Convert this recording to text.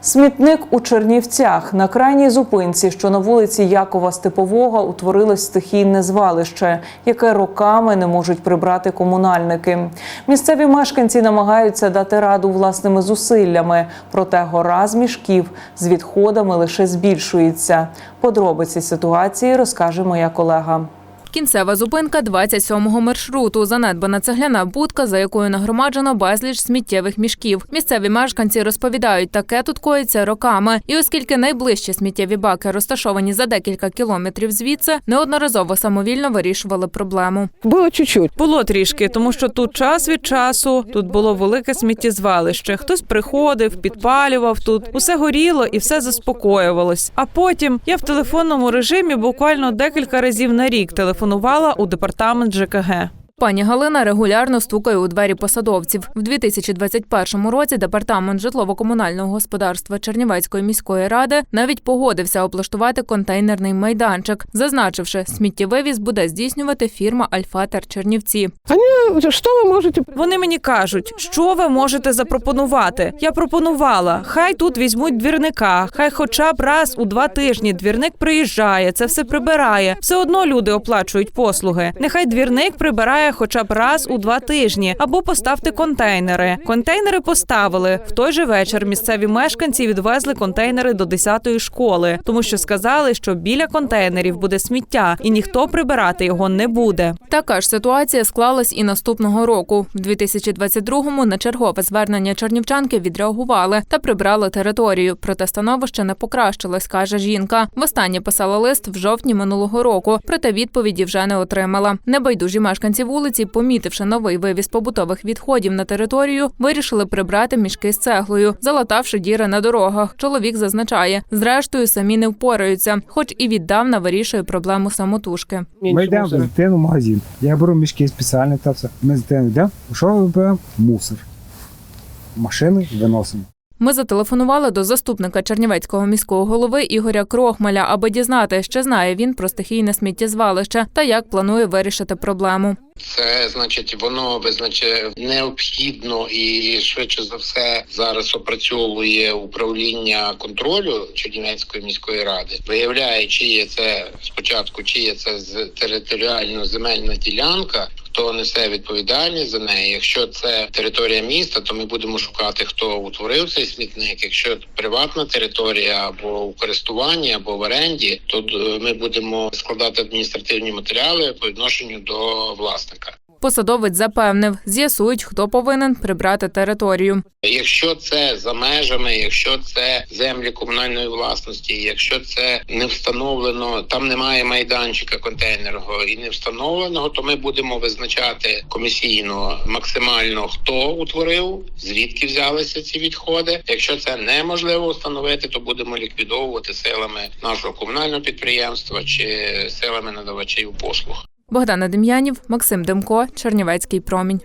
Смітник у Чернівцях на крайній зупинці, що на вулиці Якова Степового, утворилось стихійне звалище, яке роками не можуть прибрати комунальники. Місцеві мешканці намагаються дати раду власними зусиллями, проте гора з мішків з відходами лише збільшується. Подробиці ситуації розкаже моя колега. Кінцева зупинка 27-го маршруту. Занедбана цегляна будка, за якою нагромаджено безліч сміттєвих мішків. Місцеві мешканці розповідають, таке тут коїться роками. І оскільки найближчі сміттєві баки розташовані за декілька кілометрів звідси, неодноразово самовільно вирішували проблему. Було чуть-чуть. Було трішки, тому що тут час від часу тут було велике сміттєзвалище. Хтось приходив, підпалював тут, усе горіло і все заспокоювалось. А потім я в телефонному режимі буквально декілька разів на рік телефонувала у департамент ЖКГ. Пані Галина регулярно стукає у двері посадовців. В 2021 році департамент житлово-комунального господарства Чернівецької міської ради навіть погодився облаштувати контейнерний майданчик, зазначивши, сміттєвивіз буде здійснювати фірма Альфатер Чернівці. Они, что вы можете? Вони мені кажуть, що ви можете запропонувати. Я пропонувала, хай тут візьмуть двірника, хай хоча б раз у два тижні двірник приїжджає, це все прибирає. Все одно люди оплачують послуги. Нехай двірник прибирає хоча б раз у два тижні, або поставте контейнери. Контейнери поставили в той же вечір. Місцеві мешканці відвезли контейнери до 10-ї школи, тому що сказали, що біля контейнерів буде сміття, і ніхто прибирати його не буде. Така ж ситуація склалась і наступного року. В 2022-му на чергове звернення чернівчанки відреагували та прибрали територію. Проте становище не покращилось, каже жінка. Востаннє писала лист в жовтні минулого року, проте відповіді вже не отримала. Небайдужі мешканці вулиці, помітивши новий вивіз побутових відходів на територію, вирішили прибрати мішки з цеглою, залатавши діри на дорогах. Чоловік зазначає, зрештою самі не впораються, хоч і віддавна вирішує проблему самотужки. Ми йдемо з дитину в магазин. Я беру мішки спеціальні та все. Ми з дитиною йдемо. Що ми беремо? Мусор. Машини виносимо. Ми зателефонували до заступника Чернівецького міського голови Ігоря Крохмаля, аби дізнати, що знає він про стихійне сміттєзвалище та як планує вирішити проблему. Це значить, воно визначає необхідно і швидше за все зараз опрацьовує управління контролю Чернівецької міської ради. Виявляє, чи є це спочатку, чи є це територіально земельна ділянка. Хто несе відповідальність за неї? Якщо це територія міста, то ми будемо шукати, хто утворив цей смітник. Якщо приватна територія або у користуванні, або в оренді, то е, ми будемо складати адміністративні матеріали по відношенню до власника. Посадовець запевнив, з'ясують, хто повинен прибрати територію. Якщо це за межами, якщо це землі комунальної власності, якщо це не встановлено, там немає майданчика контейнерного і не встановленого, то ми будемо визначати комісійно максимально хто утворив, звідки взялися ці відходи. Якщо це неможливо встановити, то будемо ліквідовувати силами нашого комунального підприємства чи силами надавачів послуг. Богдана Дем'янів, Максим Демко, Чернівецький промінь.